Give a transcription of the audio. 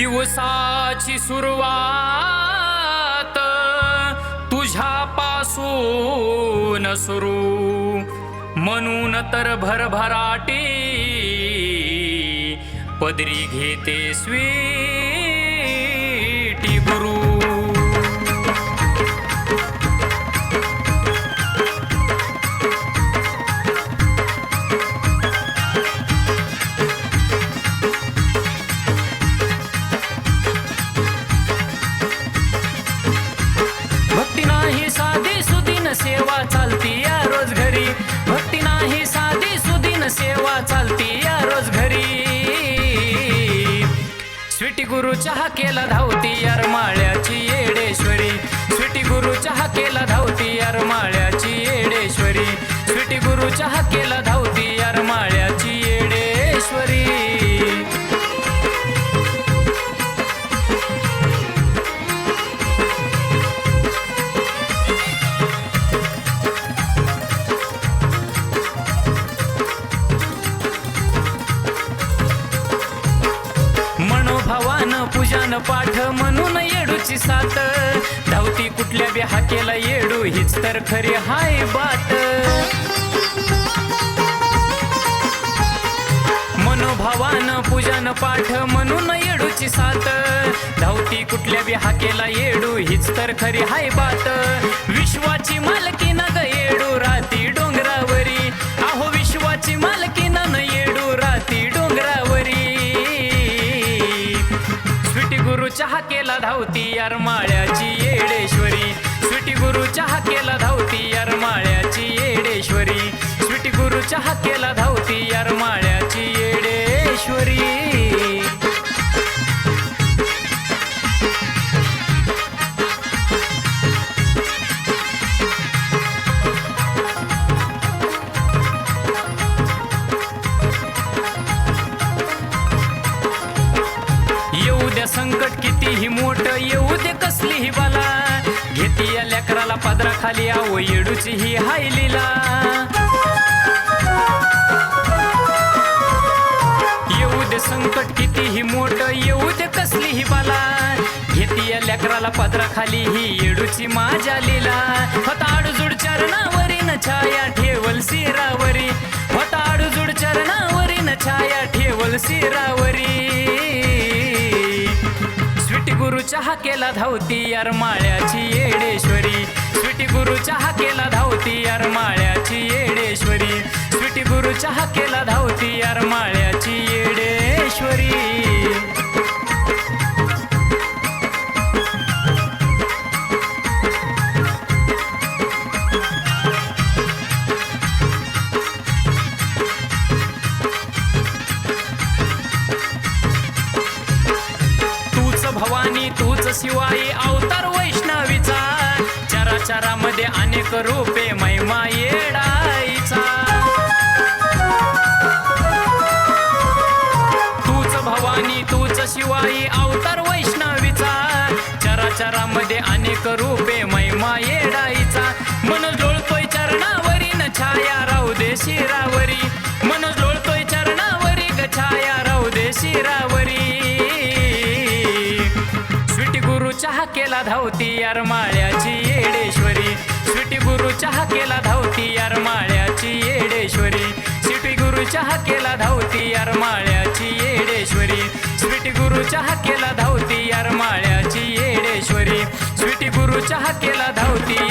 दिवसाची सुरुवात तुझ्यापासून सुरू. म्हणून तर भरभराटी पदरी घेते स्वी गुरु चहा केला धावती यार माळ्याची येडेश्वरी. स्वीटी गुरु चहा केला धावती यार माळ्याची येडेश्वरी. स्वीटी गुरु चहा केला धावती यार माळ्याची येडेश्वरी. मनोभावान पूजन पाठ म्हणून येडूची साथ. धावती कुठल्या बी हाकेला येडू हीच तर खरी हाय बात. मनोभावान पूजन पाठ म्हणून येडूची साथ. धावती कुठल्या बी हाकेला येडू हीच तर खरी हाय बात. विश्वाची मालकी नग ग येडू राती स्वीटी चहा केला धावती यार माळ्याची येडेश्वरी. स्वीटी गुरु चहा केला धावती यार माळ्याची येडेश्वरी. स्वीटी गुरु चहा केला धावती यार माळ्याची येडेश्वरी. द्या संकट कितीही मोठ येऊ दे कसलीही बाला. घेती या लेकराला पदरा खाली आवो येडूची ही हाय लीला. येऊ दे संकट कितीही मोठ येऊ दे कसलीही बाला. घेती या लेकराला पदरा खाली ही येडूची माझ्या लीला. होता आडजूड चरणावरी न छाया ठेवल सिरावरी. होता आडजूड चरणावरी न छाया ठेवल सिरावरी. स्वीटी गुरु चहा केला धावती यार माळ्याची येडेश्वरी. स्वीटी गुरु चहा केला धावती यार माळ्याची येडेश्वरी. स्वीटी गुरु चहा केला धावती यार माळ्याची येडेश्वरी. तूच तूच शिवाई अवतार वैष्णवीचा. चराचरामध्ये अनेक रूपे महिमा येडाईचा. तूच भवानी तूच शिवाई अवतार वैष्णवीचा. चराचरामध्ये अनेक रूपे महिमा येडाईचा. मन जोळतोय चरणावरी न छाया राहू दे शिरावरी. केला धावती यार माळ्याची येडेश्वरी. स्वीटी गुरु चहा केला धावती यार माळ्याची येडेश्वरी. स्वीटी गुरु चहा केला धावती यार माळ्याची येडेश्वरी. स्वीटी गुरु चहा केला धावती यार माळ्याची येडेश्वरी. स्वीटी गुरु चहा केला धावती